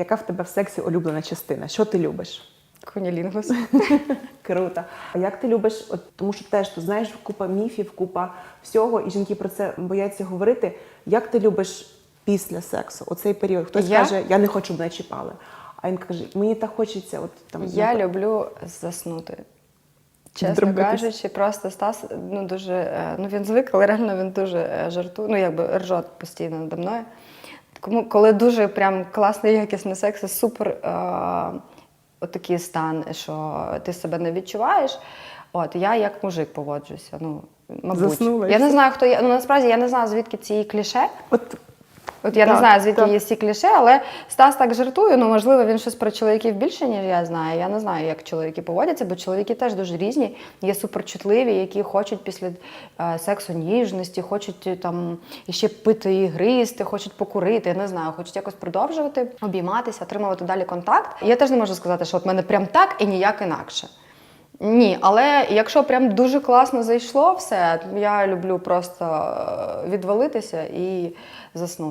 яка в тебе в сексі улюблена частина? Що ти любиш? Кунілінгус. Круто. А як ти любиш, от, тому що теж ти знаєш купа міфів, купа всього, і жінки про це бояться говорити. Як ти любиш після сексу? Оцей період? Хтось Я? каже, я не хочу, щоб мене чіпали. А він каже, мені так хочеться, от там Я наприклад, люблю заснути. Чесно Зробитись. кажучи, просто Стас ну дуже е, ну він звик, але реально він дуже е, жартує, ну якби ржот постійно надо мною. Кому коли дуже прям класний якісний секс, супер е, отакий стан, що ти себе не відчуваєш. От я як мужик поводжуся. Ну мабуть, Заснула я не знаю, хто я. Ну насправді я не знаю, звідки ці кліше. От От я Так, не знаю, звідки так. є ці кліше, але Стас так жартує. Ну, можливо, він щось про чоловіків більше, ніж я знаю. Я не знаю, як чоловіки поводяться, бо чоловіки теж дуже різні. Є суперчутливі, які хочуть після е, сексу ніжності, хочуть е, там іще пити і гризти, хочуть покурити. Я не знаю, хочуть якось продовжувати, обійматися, отримувати далі контакт. Я теж не можу сказати, що от мене прям так і ніяк інакше. Ні, але якщо прям дуже класно зайшло все, я люблю просто е, відвалитися і заснути.